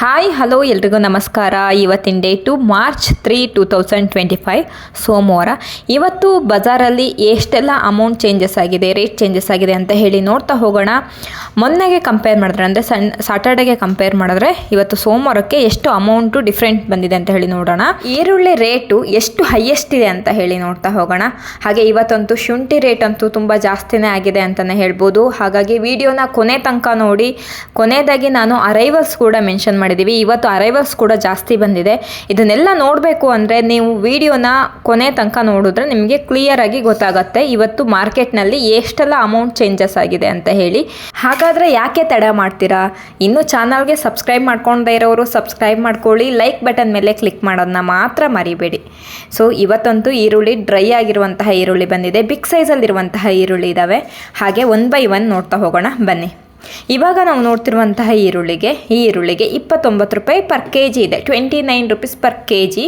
Hi hello ಎಲ್ರಿಗೂ ನಮಸ್ಕಾರ. ಇವತ್ತಿನ date March three two thousand twenty five ಸೋಮವಾರ. ಇವತ್ತು ಬಜಾರಲ್ಲಿ ಎಷ್ಟೆಲ್ಲ ಅಮೌಂಟ್ ಚೇಂಜಸ್ ಆಗಿದೆ ರೇಟ್ ಚೇಂಜಸ್ ಆಗಿದೆ ಅಂತ ಹೇಳಿ ನೋಡ್ತಾ ಹೋಗೋಣ. ಮೊನ್ನೆಗೆ ಕಂಪೇರ್ ಮಾಡಿದ್ರೆ, ಅಂದರೆ ಸನ್ ಸಾಟರ್ಡೆಗೆ ಕಂಪೇರ್ ಮಾಡಿದ್ರೆ ಇವತ್ತು ಸೋಮವಾರಕ್ಕೆ ಎಷ್ಟು ಅಮೌಂಟು ಡಿಫ್ರೆಂಟ್ ಬಂದಿದೆ ಅಂತ ಹೇಳಿ ನೋಡೋಣ. ಈರುಳ್ಳಿ ರೇಟು ಎಷ್ಟು ಹೈಯೆಸ್ಟ್ ಇದೆ ಅಂತ ಹೇಳಿ ನೋಡ್ತಾ ಹೋಗೋಣ. ಹಾಗೆ ಇವತ್ತಂತೂ ಶುಂಠಿ ರೇಟ್ ಅಂತೂ ತುಂಬ ಜಾಸ್ತಿನೇ ಆಗಿದೆ ಅಂತಲೇ ಹೇಳ್ಬೋದು. ಹಾಗಾಗಿ ವಿಡಿಯೋನ ಕೊನೆ ತನಕ ನೋಡಿ. ಕೊನೆಯದಾಗಿ ನಾನು ಅರೈವಲ್ಸ್ ಕೂಡ ಮೆನ್ಷನ್ ಮಾಡಿದ್ದೀವಿ ಇವತ್ತು ಅರೈವಲ್ಸ್ ಕೂಡ ಜಾಸ್ತಿ ಬಂದಿದೆ. ಇದನ್ನೆಲ್ಲ ನೋಡಬೇಕು ಅಂದರೆ ನೀವು ವಿಡಿಯೋನ ಕೊನೆ ತನಕ ನೋಡಿದ್ರೆ ನಿಮಗೆ ಕ್ಲಿಯರ್ ಆಗಿ ಗೊತ್ತಾಗುತ್ತೆ. ಇವತ್ತು ಮಾರ್ಕೆಟ್ನಲ್ಲಿ ಎಷ್ಟೆಲ್ಲ ಅಮೌಂಟ್ ಚೇಂಜಸ್ ಆಗಿದೆ ಅಂತ ಹೇಳಿ. ಹಾಗಾದರೆ ಯಾಕೆ ತಡ ಮಾಡ್ತೀರಾ? ಇನ್ನೂ ಚಾನಲ್ಗೆ ಸಬ್ಸ್ಕ್ರೈಬ್ ಮಾಡ್ಕೊಂಡೇ ಇರೋರು ಸಬ್ಸ್ಕ್ರೈಬ್ ಮಾಡ್ಕೊಳ್ಳಿ. ಲೈಕ್ ಬಟನ್ ಮೇಲೆ ಕ್ಲಿಕ್ ಮಾಡೋದನ್ನ ಮಾತ್ರ ಮರಿಬೇಡಿ. ಸೊ ಇವತ್ತಂತೂ ಈರುಳ್ಳಿ ಡ್ರೈ ಆಗಿರುವಂತಹ ಈರುಳ್ಳಿ ಬಂದಿದೆ. ಬಿಗ್ ಸೈಜಲ್ಲಿರುವಂತಹ ಈರುಳ್ಳಿ ಇದ್ದಾವೆ ಹಾಗೆ ಒನ್ ಬೈ ಒನ್ ನೋಡ್ತಾ ಹೋಗೋಣ. ಬನ್ನಿ. ಇವಾಗ ನಾವು ನೋಡ್ತಿರುವಂತಹ ಈರುಳ್ಳಿಗೆ, ಈ ಈರುಳ್ಳಿಗೆ ಇಪ್ಪತ್ತೊಂಬತ್ತು ರೂಪಾಯಿ ಪರ್ ಕೆ ಜಿ ಇದೆ. Twenty nine rupees per K G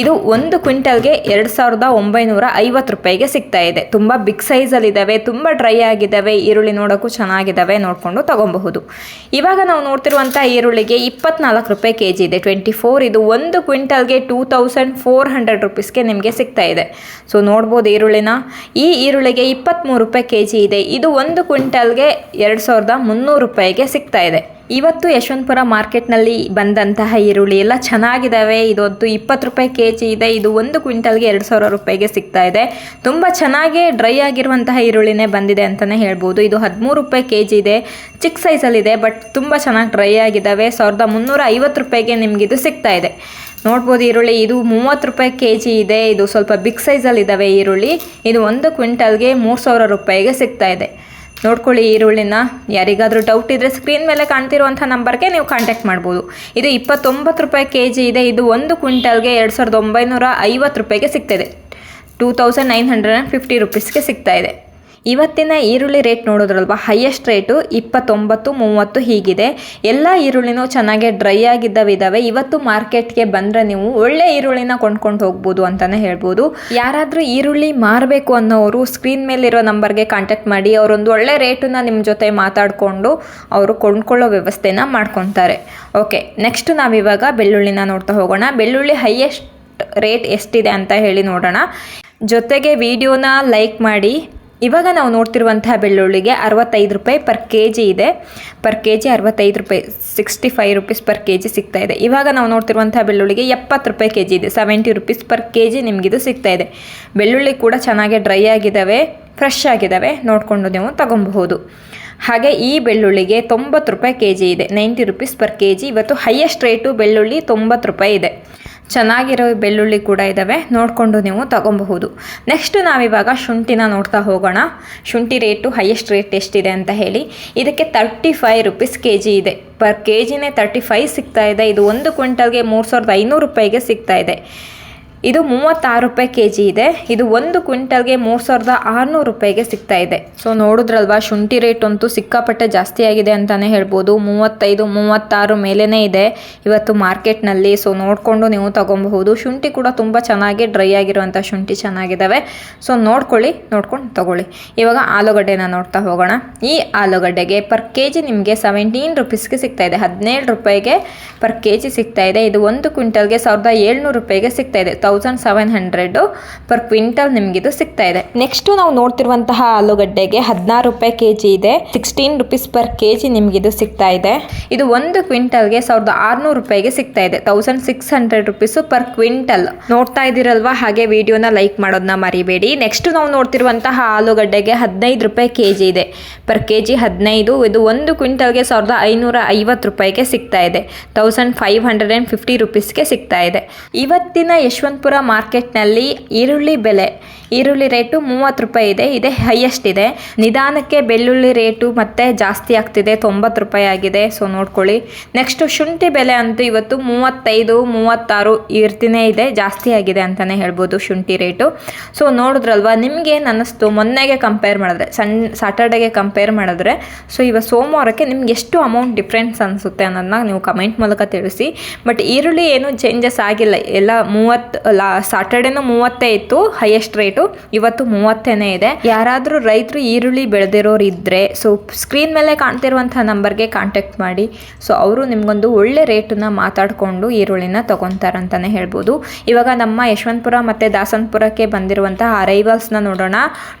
ಇದು ಒಂದು ಕ್ವಿಂಟಲ್ಗೆ ಎರಡು ಸಾವಿರದ ಒಂಬೈನೂರ ಐವತ್ತು ರೂಪಾಯಿಗೆ ಸಿಗ್ತಾ ಇದೆ. ತುಂಬ ಬಿಗ್ ಸೈಜಲ್ಲಿದ್ದಾವೆ, ತುಂಬ ಡ್ರೈ ಆಗಿದ್ದಾವೆ, ಈರುಳ್ಳಿ ನೋಡೋಕ್ಕೂ ಚೆನ್ನಾಗಿದ್ದಾವೆ ನೋಡಿಕೊಂಡು ತೊಗೊಬಹುದು. ಇವಾಗ ನಾವು ನೋಡ್ತಿರುವಂಥ ಈರುಳ್ಳಿಗೆ ಇಪ್ಪತ್ನಾಲ್ಕು ರೂಪಾಯಿ ಕೆ ಜಿ ಇದೆ. ಟ್ವೆಂಟಿ ಫೋರ್ ಇದು ಒಂದು ಕ್ವಿಂಟಲ್ಗೆ ಟೂ ತೌಸಂಡ್ ಫೋರ್ ಹಂಡ್ರೆಡ್ ರುಪೀಸ್ಗೆ ನಿಮಗೆ ಸಿಗ್ತಾ ಇದೆ. ಸೊ ನೋಡ್ಬೋದು ಈರುಳ್ಳಿನ. ಈ ಈರುಳ್ಳಿಗೆ ಇಪ್ಪತ್ತ್ಮೂರು ರೂಪಾಯಿ ಕೆ ಜಿ ಇದೆ. ಇದು ಒಂದು ಕ್ವಿಂಟಲ್ಗೆ ಎರಡು ಸಾವಿರದ ಮುನ್ನೂರು ರೂಪಾಯಿಗೆ ಸಿಗ್ತಾ ಇದೆ. ಇವತ್ತು ಯಶವಂತಪುರ ಮಾರ್ಕೆಟ್ನಲ್ಲಿ ಬಂದಂತಹ ಈರುಳ್ಳಿ ಎಲ್ಲ ಚೆನ್ನಾಗಿದ್ದಾವೆ ಇದೊಂದು ಇಪ್ಪತ್ತು ರೂಪಾಯಿ ಕೆ ಜಿ ಇದೆ. ಇದು ಒಂದು ಕ್ವಿಂಟಲ್ಗೆ ಎರಡು ಸಾವಿರ ರೂಪಾಯಿಗೆ ಸಿಗ್ತಾ ಇದೆ. ತುಂಬ ಚೆನ್ನಾಗಿ ಡ್ರೈ ಆಗಿರುವಂತಹ ಈರುಳ್ಳಿನೇ ಬಂದಿದೆ ಅಂತಲೇ ಹೇಳ್ಬೋದು. ಇದು ಹದಿಮೂರು ರೂಪಾಯಿ ಕೆ ಜಿ ಇದೆ. ಚಿಕ್ಕ ಸೈಜಲ್ಲಿದೆ, ಬಟ್ ತುಂಬ ಚೆನ್ನಾಗಿ ಡ್ರೈ ಆಗಿದ್ದಾವೆ ಸಾವಿರದ ಮುನ್ನೂರ ಐವತ್ತು ರೂಪಾಯಿಗೆ ನಿಮಗಿದು ಸಿಗ್ತಾ ಇದೆ. ನೋಡ್ಬೋದು ಈರುಳ್ಳಿ, ಇದು ಮೂವತ್ತು ರೂಪಾಯಿ ಕೆ ಜಿ ಇದೆ. ಇದು ಸ್ವಲ್ಪ ಬಿಗ್ ಸೈಜಲ್ಲಿದ್ದಾವೆ ಈರುಳ್ಳಿ. ಇದು ಒಂದು ಕ್ವಿಂಟಲ್ಗೆ ಮೂರು ಸಾವಿರ ರೂಪಾಯಿಗೆ ಸಿಗ್ತಾ ಇದೆ. ನೋಡ್ಕೊಳ್ಳಿ ಈರುಳ್ಳಿನ. ಯಾರಿಗಾದರೂ ಡೌಟ್ ಇದ್ದರೆ ಸ್ಕ್ರೀನ್ ಮೇಲೆ ಕಾಣ್ತಿರುವಂಥ ನಂಬರ್ಗೆ ನೀವು ಕಾಂಟ್ಯಾಕ್ಟ್ ಮಾಡ್ಬೋದು. ಇದು ಇಪ್ಪತ್ತೊಂಬತ್ತು ರೂಪಾಯಿ ಕೆ ಜಿ ಇದೆ. ಇದು ಒಂದು ಕ್ವಿಂಟಲ್ಗೆ ಎರಡು ಸಾವಿರದ ಒಂಬೈನೂರ ಐವತ್ತು ರೂಪಾಯಿಗೆ ಸಿಗ್ತಾಯಿದೆ two thousand nine hundred and fifty ರುಪೀಸ್ಗೆ ಸಿಗ್ತಾಯಿದೆ ಇವತ್ತಿನ ಈರುಳ್ಳಿ ರೇಟ್ ನೋಡೋದ್ರಲ್ವ? ಹೈಯೆಸ್ಟ್ ರೇಟು ಇಪ್ಪತ್ತೊಂಬತ್ತು, ಮೂವತ್ತು ಹೀಗಿದೆ. ಎಲ್ಲ ಈರುಳ್ಳಿನೂ ಚೆನ್ನಾಗಿ ಡ್ರೈ ಆಗಿದ್ದಾವೆ ಇದ್ದಾವೆ ಇವತ್ತು ಮಾರ್ಕೆಟ್ಗೆ ಬಂದರೆ ನೀವು ಒಳ್ಳೆ ಈರುಳ್ಳಿನ ಕೊಂಡ್ಕೊಂಡು ಹೋಗ್ಬೋದು ಅಂತಲೇ ಹೇಳ್ಬೋದು. ಯಾರಾದರೂ ಈರುಳ್ಳಿ ಮಾರಬೇಕು ಅನ್ನೋರು ಸ್ಕ್ರೀನ್ ಮೇಲಿರೋ ನಂಬರ್ಗೆ ಕಾಂಟ್ಯಾಕ್ಟ್ ಮಾಡಿ, ಅವರೊಂದು ಒಳ್ಳೆ ರೇಟನ್ನ ನಿಮ್ಮ ಜೊತೆ ಮಾತಾಡಿಕೊಂಡು ಅವರು ಕೊಂಡ್ಕೊಳ್ಳೋ ವ್ಯವಸ್ಥೆನ ಮಾಡ್ಕೊತಾರೆ. ಓಕೆ ನೆಕ್ಸ್ಟ್ ನಾವಿವಾಗ ಬೆಳ್ಳುಳ್ಳಿನ ನೋಡ್ತಾ ಹೋಗೋಣ. ಬೆಳ್ಳುಳ್ಳಿ ಹೈಯೆಸ್ಟ್ ರೇಟ್ ಎಷ್ಟಿದೆ ಅಂತ ಹೇಳಿ ನೋಡೋಣ. ಜೊತೆಗೆ ವಿಡಿಯೋನ ಲೈಕ್ ಮಾಡಿ ಇವಾಗ ನಾವು ನೋಡ್ತಿರುವಂತಹ ಬೆಳ್ಳುಳ್ಳಿಗೆ ಅರವತ್ತೈದು ರೂಪಾಯಿ ಪರ್ ಕೆ ಜಿ ಇದೆ. ಪರ್ ಕೆ ಜಿ ಅರವತ್ತೈದು ರೂಪಾಯಿ sixty five rupees per K G ಸಿಗ್ತಾ ಇದೆ. ಇವಾಗ ನಾವು ನೋಡ್ತಿರುವಂತಹ ಬೆಳ್ಳುಳ್ಳಿಗೆ ಎಪ್ಪತ್ತು ರೂಪಾಯಿ ಕೆ ಜಿ ಇದೆ. Seventy rupees per K G ನಿಮಗಿದು ಸಿಗ್ತಾ ಇದೆ. ಬೆಳ್ಳುಳ್ಳಿ ಕೂಡ ಚೆನ್ನಾಗಿ ಡ್ರೈ ಆಗಿದ್ದಾವೆ ಫ್ರೆಶ್ ಆಗಿದ್ದಾವೆ ನೋಡಿಕೊಂಡು ನೀವು ತಗೊಬಹುದು. ಹಾಗೆ ಈ ಬೆಳ್ಳುಳ್ಳಿಗೆ ತೊಂಬತ್ತು ರೂಪಾಯಿ ಕೆ ಜಿ ಇದೆ. Ninety rupees per K G ಇವತ್ತು ಹೈಯೆಸ್ಟ್ ರೇಟು ಬೆಳ್ಳುಳ್ಳಿ ತೊಂಬತ್ತು ರೂಪಾಯಿ ಇದೆ. ಚೆನ್ನಾಗಿರೋ ಬೆಳ್ಳುಳ್ಳಿ ಕೂಡ ಇದ್ದಾವೆ ನೋಡಿಕೊಂಡು ನೀವು ತಗೊಬಹುದು. ನೆಕ್ಸ್ಟ್ ನಾವಿವಾಗ ಶುಂಠಿನ ನೋಡ್ತಾ ಹೋಗೋಣ. ಶುಂಠಿ ರೇಟು ಹೈಯೆಸ್ಟ್ ರೇಟ್ ಎಷ್ಟಿದೆ ಅಂತ ಹೇಳಿ. ಇದಕ್ಕೆ thirty five rupees K G ಇದೆ. ಪರ್ ಕೆ ಜಿನೇ ತರ್ಟಿ ಫೈವ್ ಸಿಗ್ತಾ ಇದೆ. ಇದು ಒಂದು ಕ್ವಿಂಟಲ್ಗೆ ಮೂರು ಸಾವಿರದ ಐನೂರು ರೂಪಾಯಿಗೆ ಸಿಗ್ತಾ ಇದೆ. ಇದು ಮೂವತ್ತಾರು ರೂಪಾಯಿ ಕೆ ಜಿ ಇದೆ. ಇದು ಒಂದು ಕ್ವಿಂಟಲ್ಗೆ ಮೂರು ಸಾವಿರದ ಆರುನೂರು ರೂಪಾಯಿಗೆ ಸಿಗ್ತಾ ಇದೆ. ಸೊ ನೋಡಿದ್ರಲ್ವಾ, ಶುಂಠಿ ರೇಟ್ ಅಂತೂ ಸಿಕ್ಕಾಪಟ್ಟೆ ಜಾಸ್ತಿ ಆಗಿದೆ ಅಂತಲೇ ಹೇಳ್ಬೋದು. ಮೂವತ್ತೈದು, ಮೂವತ್ತಾರು ಮೇಲೇ ಇದೆ ಇವತ್ತು ಮಾರ್ಕೆಟ್ನಲ್ಲಿ. ಸೊ ನೋಡಿಕೊಂಡು ನೀವು ತೊಗೊಬಹುದು. ಶುಂಠಿ ಕೂಡ ತುಂಬ ಚೆನ್ನಾಗಿ ಡ್ರೈ ಆಗಿರುವಂಥ ಶುಂಠಿ ಚೆನ್ನಾಗಿದ್ದಾವೆ ಸೊ ನೋಡ್ಕೊಳ್ಳಿ, ನೋಡ್ಕೊಂಡು ತಗೊಳ್ಳಿ. ಇವಾಗ ಆಲೂಗಡ್ಡೆನ ನೋಡ್ತಾ ಹೋಗೋಣ. ಈ ಆಲೂಗಡ್ಡೆಗೆ ಪರ್ ಕೆ ಜಿ ನಿಮಗೆ ಸೆವೆಂಟೀನ್ ರುಪೀಸ್ಗೆ ಸಿಗ್ತಾ ಇದೆ. ಹದಿನೇಳು ರೂಪಾಯಿಗೆ ಪರ್ ಕೆ ಜಿ ಸಿಗ್ತಾ ಇದೆ. ಇದು ಒಂದು ಕ್ವಿಂಟಲ್ಗೆ ಸಾವಿರದ ಏಳ್ನೂರು ರೂಪಾಯಿಗೆ ಸಿಗ್ತಾ ಇದೆ. Thousand seven hundred per quintal ನಿಮಗಿದು ಸಿಗ್ತಾ ಇದೆ. ನೆಕ್ಸ್ಟು ನಾವು ನೋಡ್ತಿರುವಂತಹ ಆಲೂಗಡ್ಡೆಗೆ ಹದಿನಾರು ರೂಪಾಯಿ ಕೆ ಜಿ ಇದೆ. Sixteen rupees per K G ನಿಮಗಿದು ಸಿಗ್ತಾ ಇದೆ. ಇದು ಒಂದು ಕ್ವಿಂಟಲ್ಗೆ ಸಾವಿರದ ಆರುನೂರು ರೂಪಾಯಿಗೆ ಸಿಗ್ತಾ ಇದೆ. Thousand six hundred rupees per quintal ನೋಡ್ತಾ ಇದ್ದೀರಲ್ವಾ? ಹಾಗೆ ವಿಡಿಯೋನ ಲೈಕ್ ಮಾಡೋದನ್ನ ಮರಿಬೇಡಿ. ನೆಕ್ಸ್ಟ್ ನಾವು ನೋಡ್ತಿರುವಂತಹ ಆಲೂಗಡ್ಡೆಗೆ ಹದಿನೈದು ರೂಪಾಯಿ ಕೆ ಜಿ ಇದೆ. ಪರ್ ಕೆ ಜಿ ಹದಿನೈದು, ಇದು ಒಂದು ಕ್ವಿಂಟಲ್ಗೆ ಸಾವಿರದ ಐನೂರ ಐವತ್ತು ರೂಪಾಯಿಗೆ ಸಿಗ್ತಾ ಇದೆ. Thousand five hundred and fifty ರುಪೀಸ್ಗೆ ಸಿಗ್ತಾ ಇದೆ. ಇವತ್ತಿನ ಯಶವಂತಪುರ ಮಾರ್ಕೆಟ್ನಲ್ಲಿ ಈರುಳ್ಳಿ ಬೆಲೆ, ಈರುಳ್ಳಿ ರೇಟು ಮೂವತ್ತು ರೂಪಾಯಿ ಇದೆ, ಇದೇ ಹೈಯೆಸ್ಟ್ ಇದೆ. ನಿಧಾನಕ್ಕೆ ಬೆಳ್ಳುಳ್ಳಿ ರೇಟು ಮತ್ತೆ ಜಾಸ್ತಿ ಆಗ್ತಿದೆ, ತೊಂಬತ್ತು ರೂಪಾಯಿ ಆಗಿದೆ. ಸೊ ನೋಡ್ಕೊಳ್ಳಿ. ನೆಕ್ಸ್ಟು ಶುಂಠಿ ಬೆಲೆ ಅಂತೂ ಇವತ್ತು ಮೂವತ್ತೈದು, ಮೂವತ್ತಾರು ಇರ್ತಿನೇ ಇದೆ, ಜಾಸ್ತಿ ಆಗಿದೆ ಅಂತಲೇ ಹೇಳ್ಬೋದು ಶುಂಠಿ ರೇಟು. ಸೊ ನೋಡಿದ್ರಲ್ವಾ ನಿಮಗೇನು ಅನ್ನಿಸ್ತು? ಮೊನ್ನೆಗೆ ಕಂಪೇರ್ ಮಾಡಿದ್ರೆ ಸಣ್ಣ ಸಾಟರ್ಡೆಗೆ ಕಂಪೇರ್ ಮಾಡಿದ್ರೆ ಸೊ ಇವಾಗ ಸೋಮವಾರಕ್ಕೆ ನಿಮ್ಗೆ ಎಷ್ಟು ಅಮೌಂಟ್ ಡಿಫ್ರೆನ್ಸ್ ಅನಿಸುತ್ತೆ ಅನ್ನೋದನ್ನ ನೀವು ಕಮೆಂಟ್ ಮೂಲಕ ತಿಳಿಸಿ. ಬಟ್ ಈರುಳ್ಳಿ ಏನು ಚೇಂಜಸ್ ಆಗಿಲ್ಲ. ಎಲ್ಲ ಮೂವತ್ತು ಲಾ ಸಾಟರ್ಡೇನು ಮೂವತ್ತೇ ಇತ್ತು ಹೈಯೆಸ್ಟ್ ರೇಟು ಇವತ್ತು ಮೂವತ್ತೇನೆ ಇದೆ. ಯಾರಾದರೂ ರೈತರು ಈರುಳ್ಳಿ ಬೆಳೆದಿರೋರು ಇದ್ದರೆ ಸೊ ಸ್ಕ್ರೀನ್ ಮೇಲೆ ಕಾಣ್ತಿರುವಂಥ ನಂಬರ್ಗೆ ಕಾಂಟ್ಯಾಕ್ಟ್ ಮಾಡಿ. ಸೊ ಅವರು ನಿಮಗೊಂದು ಒಳ್ಳೆ ರೇಟನ್ನು ಮಾತಾಡಿಕೊಂಡು ಈರುಳ್ಳಿನ ತೊಗೊತಾರಂತಲೇ ಹೇಳ್ಬೋದು. ಇವಾಗ ನಮ್ಮ ಯಶವಂತಪುರ ಮತ್ತು ದಾಸನಪುರಕ್ಕೆ ಬಂದಿರುವಂತಹ ಅರೈವಲ್ಸ್ನ ನೋಡೋಣ.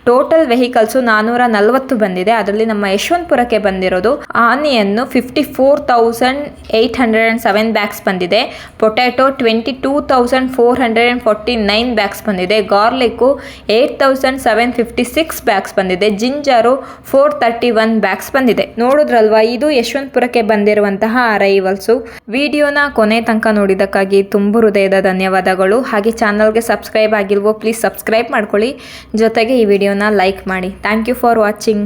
ಟೋಟಲ್ ವೆಹಿಕಲ್ಸು ನಾನ್ನೂರ ನಲವತ್ತು ಬಂದಿದೆ. ಅದರಲ್ಲಿ ನಮ್ಮ ಯಶವಂತಪುರಕ್ಕೆ ಬಂದಿರೋದು onion fifty four thousand eight hundred and seven bags ಬಂದಿದೆ. Potato twenty two thousand four hundred and forty nine bags ಬಂದಿದೆ. Garlic eight thousand seven fifty six bags ಬಂದಿದೆ. Ginger four thirty one bags ಬಂದಿದೆ. ನೋಡಿದ್ರಲ್ವಾ, ಇದು ಯಶವಂತಪುರಕ್ಕೆ ಬಂದಿರುವಂತಹ arrivals. ವಿಡಿಯೋನ ಕೊನೆ ತನಕ ನೋಡಿದ್ದಕ್ಕಾಗಿ ತುಂಬ ಹೃದಯದ ಧನ್ಯವಾದಗಳು. ಹಾಗೆ ಚಾನಲ್ಗೆ ಸಬ್ಸ್ಕ್ರೈಬ್ ಆಗಿಲ್ವೋ, ಪ್ಲೀಸ್ ಸಬ್ಸ್ಕ್ರೈಬ್ ಮಾಡ್ಕೊಳ್ಳಿ. ಜೊತೆಗೆ ಈ ವಿಡಿಯೋನ ಲೈಕ್ ಮಾಡಿ. Thank you for watching.